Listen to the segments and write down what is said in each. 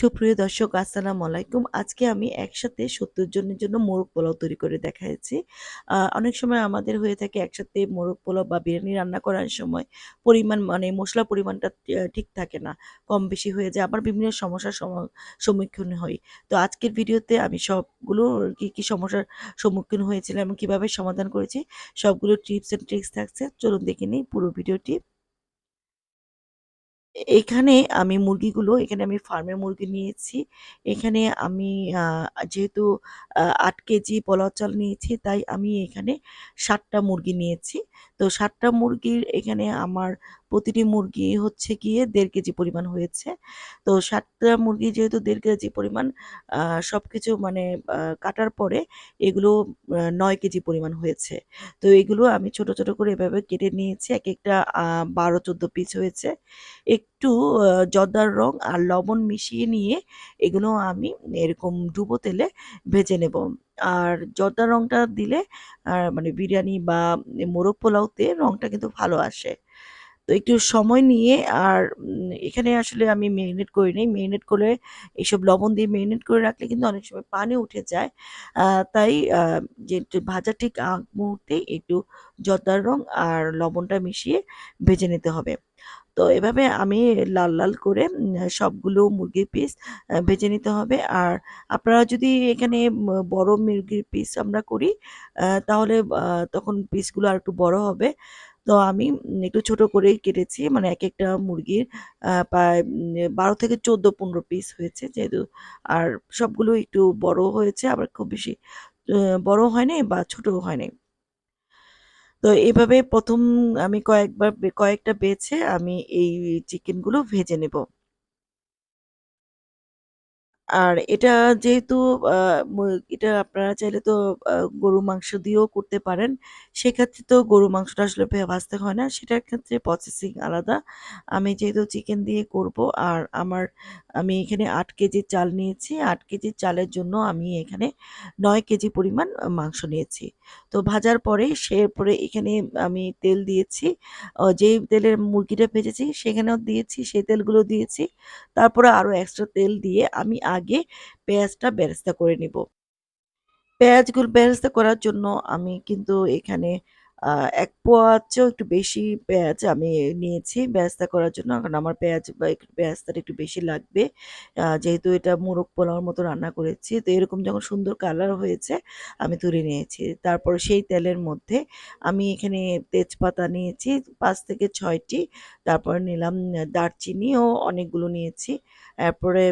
সুপ্রিয় দর্শক আসসালামু আলাইকুম। আজকে আমি একসাথে ৭০ জনের জন্য মোরগ পোলাও তৈরি করে দেখাচ্ছি। অনেক সময় আমাদের হয়ে থাকে একসাথে মোরগ পোলাও বা বিরিয়ানি রান্না করার সময় পরিমাণ মানে মসলার পরিমাণটা ঠিক থাকে না। কম বেশি হয়ে যায়। আবার বিভিন্ন সমস্যার সম সম্মুখীন হই। তো আজকের ভিডিওতে আমি সবগুলো কি, কি সমস্যার সম্মুখীন হয়েছিলাম এবং কীভাবে সমাধান করেছি সবগুলো টিপস অ্যান্ড ট্রিক্স থাকছে। চলুন দেখে নিই পুরো ভিডিওটি। এখানে আমি মুরগিগুলো, এখানে আমি ফার্মের মুরগি নিয়েছি। এখানে আমি যেহেতু আট ৮ কেজি পলাও চাল নিয়েছি, তাই আমি এখানে ষাটটা মুরগি নিয়েছি। তো ষাটটা মুরগির এখানে আমার প্রতিটি মুরগি হচ্ছে গিয়ে দেড় কেজি পরিমাণ হয়েছে। তো ৭ টা মুরগি যেহেতু দেড় কেজি পরিমাণ সব কিছু মানে কাটার পরে এগুলো নয় কেজি পরিমাণ হয়েছে। তো এগুলো আমি ছোট, ছোট করে এভাবে কেটে নিয়েছি। একেকটা আ ১২-১৪ পিস হয়েছে। একটু জর্দার রং আর লবণ মিশিয়ে নিয়ে এগুলো আমি এরকম ডুবো তেলে ভেজে নেব। আর জর্দার রংটা দিলে মানে বিরিয়ানি বা মোরগ পোলাওতে রংটা কিন্তু ভালো আসে। তো একটু সময় নিয়ে আর এখানে আসলে আমি মেরিনেট করি নাই। মেরিনেট করে এইসব লবণ দিয়ে মেরিনেট করে রাখলে কিন্তু অনেক সময় পানি উঠে যায়। তাই যে একটু ভাজার ঠিক আগ মুহূর্তেই একটু জর্দার রং আর লবণটা মিশিয়ে ভেজে নিতে হবে। তো এভাবে আমি লাল, লাল করে সবগুলো মুরগির পিস ভেজে নিতে হবে। আর আপনারা যদি এখানে বড় মুরগির পিস আমরা করি তাহলে তখন পিসগুলো আরেকটু বড় হবে। তো আমি একটু ছোট করেই কেটেছি। মানে এক একটা মুরগির প্রায় বারো থেকে ১৪-১৫ পিস হয়েছে যেহেতু। আর সবগুলো একটু বড় হয়েছে, আবার খুব বেশি বড় হয় নাই বা ছোটও হয় নাই। তো এভাবে প্রথম আমি কয়েকবার, কয়েকটা বেছে আমি এই চিকেনগুলো ভেজে নেব। আর এটা যেহেতু এটা আপনারা চাইলে তো আ গরুর মাংস দিয়েও করতে পারেন। সেক্ষেত্রে তো গরুর মাংসটা আসলে ভাজতে হয় না। সেটার ক্ষেত্রে প্রসেসিং আলাদা। আমি যেহেতু চিকেন দিয়ে করব আর আমার আমি এখানে আট কেজি চাল নিয়েছি। আট কেজি চালের জন্য আমি এখানে নয় কেজি পরিমাণ মাংস নিয়েছি। তো ভাজার পরে সে পরে এখানে আমি তেল দিয়েছি। যেই তেলের মুরগিটা ভেজেছি সেখানেও দিয়েছি, সেই তেলগুলো দিয়েছি। তারপরে আরও এক্সট্রা তেল দিয়ে আমি আগে পেঁয়াজটা বেরেস্তা করে নিব। পেঁয়াজগুলো বেরেস্তা করার জন্য আমি কিন্তু এখানে আ ১ পোয়ার চেয়েও একটু বেশি পেঁয়াজ আমি নিয়েছি বেরেস্তা করার জন্য। কারণ আমার পেঁয়াজ বা একটু বেরেস্তাটা একটু বেশি লাগবে। যেহেতু এটা মোরগ পোলাওর মতো রান্না করেছি। তো এরকম যখন সুন্দর কালার হয়েছে, আমি তুলে নিয়েছি। তারপর সেই তেলের মধ্যে আমি এখানে তেজপাতা নিয়েছি, পাঁচ থেকে ৬ টি। তারপর নিলাম দারচিনিও অনেকগুলো নিয়েছি। এরপরে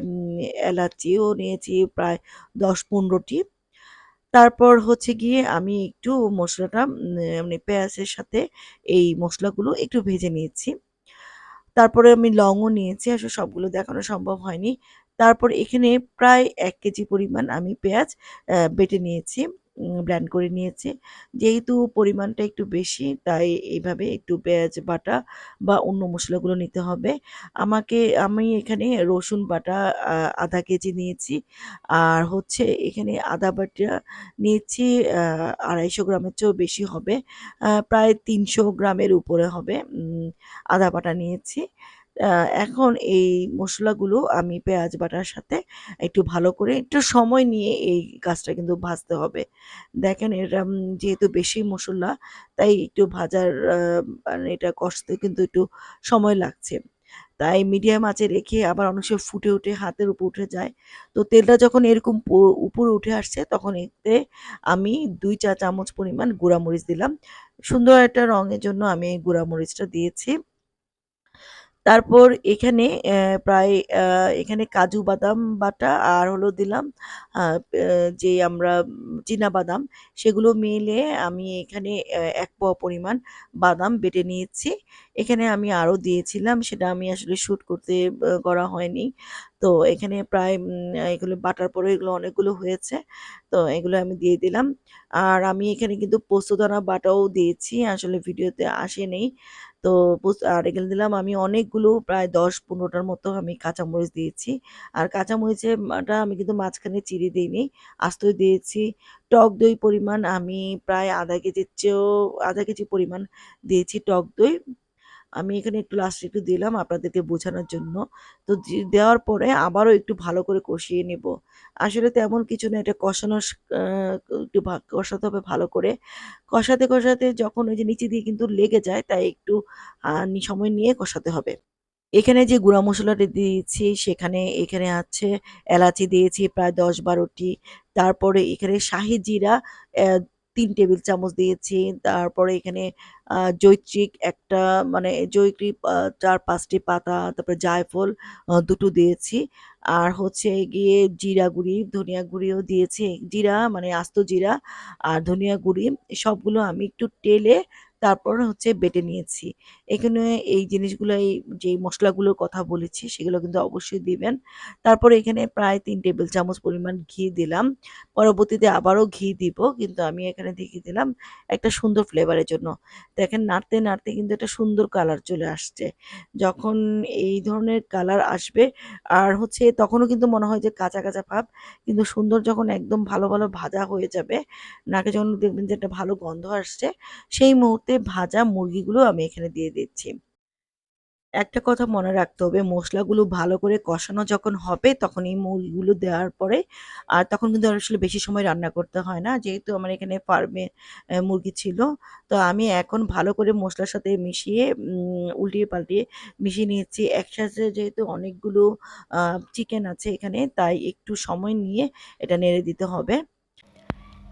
এলাচিও নিয়েছি প্রায় ১০-১৫ টি। তারপর হচ্ছে গিয়ে আমি একটু মশলাটা মানে পেঁয়াজের সাথে এই মশলাগুলো একটু ভেজে নিয়েছি। তারপরে আমি লংও নিয়েছি। আসলে সবগুলো দেখানো সম্ভব হয়নি। তারপর এখানে প্রায় এক কেজি পরিমাণ আমি পেঁয়াজ বেটে নিয়েছি, উম ব্লেন্ড করে নিয়েছি। যেহেতু পরিমাণটা একটু বেশি, তাই এভাবে একটু পেঁয়াজ বাটা বা অন্য মশলাগুলো নিতে হবে। আমাকে, আমি এখানে রসুন বাটা আধা কেজি নিয়েছি। আর হচ্ছে এখানে আদা বাটা নিয়েছি আড়াইশো গ্রামের চেয়েও বেশি হবে। প্রায় ৩০০ গ্রামের উপরে হবে। আদা বাটা নিয়েছি। এখন এই মশলাগুলো আমি পেঁয়াজ বাটার সাথে একটু ভালো করে একটু সময় নিয়ে এই গাছটা কিন্তু ভাজতে হবে। দেখেন এটা যেহেতু বেশি মশলা, তাই একটু ভাজার মানে এটা কষতে কিন্তু একটু সময় লাগছে। তাই মিডিয়াম আঁচে রেখে আবার অনেক সময় ফুটে উঠে হাতের উপর উঠে যায়। তো তেলটা যখন এরকম উপরে উঠে আসছে, তখন এতে আমি দুই চা চামচ পরিমাণ গুঁড়া মরিচ দিলাম। সুন্দর একটা রঙের জন্য আমি এই গুঁড়া মরিচটা দিয়েছি। তারপর এখানে প্রায় এখানে কাজু বাদাম বাটা আর হলো দিলাম যে আমরা উম চিনাবাদাম সেগুলো মিলে আমি এখানে এক ১ পোয়া পরিমাণ বাদাম বেটে নিয়েছি। এখানে আমি আরও দিয়েছিলাম, সেটা আমি আসলে শুট করতে করা হয়নি। তো এখানে প্রায় এগুলো বাটার পরে এগুলো অনেকগুলো হয়েছে। তো এগুলো আমি দিয়ে দিলাম। আর আমি এখানে কিন্তু পোস্তদানা বাটাও দিয়েছি। আসলে ভিডিওতে আসেনি। তো রেখে আর এগুলো দিলাম আমি অনেকগুলো প্রায় দশ পনেরোটার মতো আমি কাঁচামরিচ দিয়েছি। আর কাঁচামরিচেটা আমি কিন্তু মাঝখানে চিড়ে দিইনি আস্ত দিয়েছি। টক দই পরিমাণ আমি প্রায় আধা কেজির চেয়েও, আধা কেজি পরিমাণ দিয়েছি টক দই। আমি এখানে একটু লাস্টে একটু দিলাম আপনাদেরকে বোঝানোর জন্য। তো দেওয়ার পরে আবারও একটু ভালো করে কষিয়ে নিব। আসলে তেমন কিছু না এটা কষানোর একটু কষাতে হবে ভালো করে। কষাতে, কষাতে যখন ওই যে নিচে দিয়ে কিন্তু লেগে যায় তাই একটু সময় নিয়ে কষাতে হবে। এখানে যে গুঁড়া মশলাটা দিয়েছি সেখানে এখানে আছে এলাচি দিয়েছি প্রায় দশ বারোটি তারপরে এখানে শাহি জিরা ৩ টেবিল চামচ দিয়েছি। তারপরে এখানে জৈত্রিক একটা মানে জৈত্রী চার ৪-৫ পাতা, তারপরে জায়ফল দুটো দিয়েছি। আর হচ্ছে গিয়ে জিরা গুঁড়ি, ধনিয়া গুঁড়িও দিয়েছি। জিরা মানে আস্ত জিরা আর ধনিয়া গুঁড়ি সবগুলো আমি একটু টেলে তারপর হচ্ছে বেটে নিয়েছি। এখানে এই জিনিসগুলো এই যেই মশলাগুলোর কথা বলেছি সেগুলো কিন্তু অবশ্যই দিবেন। তারপরে এখানে প্রায় তিন টেবিল চামচ পরিমাণ ঘি দিলাম। পরবর্তীতে আবারও ঘি দিব। কিন্তু আমি এখানে দেখিয়ে দিলাম একটা সুন্দর ফ্লেভারের জন্য। দেখেন নাড়তে, নাড়তে কিন্তু একটা সুন্দর কালার চলে আসছে। যখন এই ধরনের কালার আসবে আর হচ্ছে তখনও কিন্তু মনে হয় যে কাঁচা, কাঁচা ভাব। কিন্তু সুন্দর যখন একদম ভালো, ভালো ভাজা হয়ে যাবে, নাকে যখন দেখবেন যে একটা ভালো গন্ধ আসছে, সেই মুহূর্তে ভাজা মুরগিগুলো আমি এখানে দিয়ে দিচ্ছি। একটা কথা মনে রাখতে হবে, মশলাগুলো ভালো করে কষানো যখন হবে তখন এই মুরগিগুলো দেওয়ার পরে, আর তখন কিন্তু আসলে বেশি সময় রান্না করতে হয় না। যেহেতু আমার এখানে ফার্মে মুরগি ছিল। তো আমি এখন ভালো করে মশলার সাথে মিশিয়ে উল্টিয়ে পাল্টিয়ে মিশিয়ে নিয়েছি। একসাথে যেহেতু অনেকগুলো চিকেন আছে এখানে, তাই একটু সময় নিয়ে এটা নেড়ে দিতে হবে।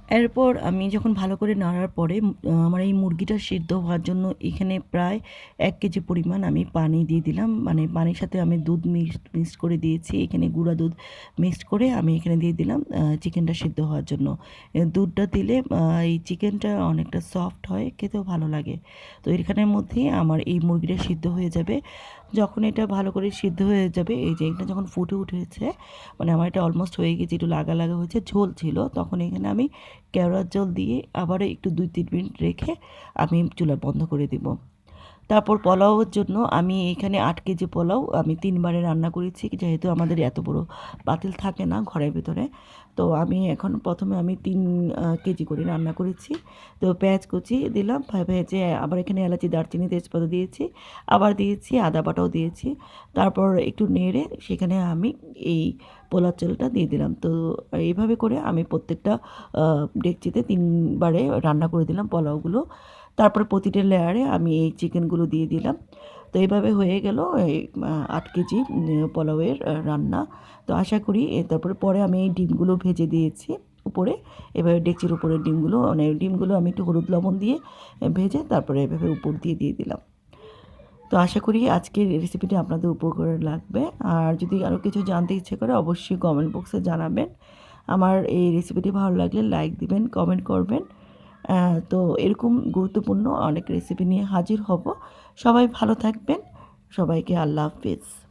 এরপর আমি যখন ভালো করে নাড়ার পরে আমার এই মুরগিটা সিদ্ধ হওয়ার জন্য এখানে প্রায় এক কেজি পরিমাণ আমি পানি দিয়ে দিলাম। মানে পানির সাথে আমি দুধ মিক্সড মিক্সড করে দিয়েছি। এখানে গুঁড়া দুধ মিক্সড করে আমি এখানে দিয়ে দিলাম চিকেনটা সিদ্ধ হওয়ার জন্য। দুধটা দিলে এই চিকেনটা অনেকটা সফট হয়, খেতেও ভালো লাগে। তো এখানের মধ্যেই আমার এই মুরগিটা সিদ্ধ হয়ে যাবে। যখন এটা ভালো করে সিদ্ধ হয়ে যাবে, এই যে এটা যখন ফুটে উঠেছে, মানে আমার এটা অলমোস্ট হয়ে গেছে, একটু লাগা, লাগা হয়েছে, ঝোল ছিল। তখন এখানে আমি কেওড়ার জল দিয়ে আবারও একটু ২-৩ মিনিট রেখে আমি চুলা বন্ধ করে দিব। তারপর পোলাওয়ের জন্য আমি এখানে আট কেজি পোলাও আমি তিনবারে রান্না করেছি। যেহেতু আমাদের এত বড় পাতিল থাকে না ঘরের ভেতরে। তো আমি এখন প্রথমে আমি তিন কেজি করে রান্না করেছি। তো পেঁয়াজ কুচি দিলাম, ভেজে আবার এখানে এলাচি, দারচিনি, তেজপাতা দিয়েছি। আবার দিয়েছি আদা বাটাও দিয়েছি। তারপর একটু নেড়ে সেখানে আমি এই পোলার চালটা দিয়ে দিলাম। তো এইভাবে করে আমি প্রত্যেকটা ডেকচিতে তিনবারে রান্না করে দিলাম পোলাওগুলো। তারপরে প্রতিটা লেয়ারে আমি এই চিকেনগুলো দিয়ে দিলাম। তো এভাবে হয়ে গেল এই আট কেজি পোলাওয়ের রান্না। তো আশা করি তারপরে পরে আমি এই ডিমগুলো ভেজে দিয়েছি উপরে। এভাবে ডেকচির উপরে ডিমগুলো মানে ডিমগুলো আমি একটু হলুদ লবণ দিয়ে ভেজে তারপরে এভাবে উপর দিয়ে দিয়ে দিলাম। তো আশা করি আজকের রেসিপিটি আপনাদের উপকারে লাগবে। আর যদি আরও কিছু জানতে ইচ্ছে করে অবশ্যই কমেন্ট বক্সে জানাবেন। আমার এই রেসিপিটি ভালো লাগলে লাইক দিবেন, কমেন্ট করবেন। তো এরকম গুরুত্বপূর্ণ অনেক রেসিপি নিয়ে হাজির হব। সবাই ভালো থাকবেন। সবাইকে আল্লাহ হাফেজ।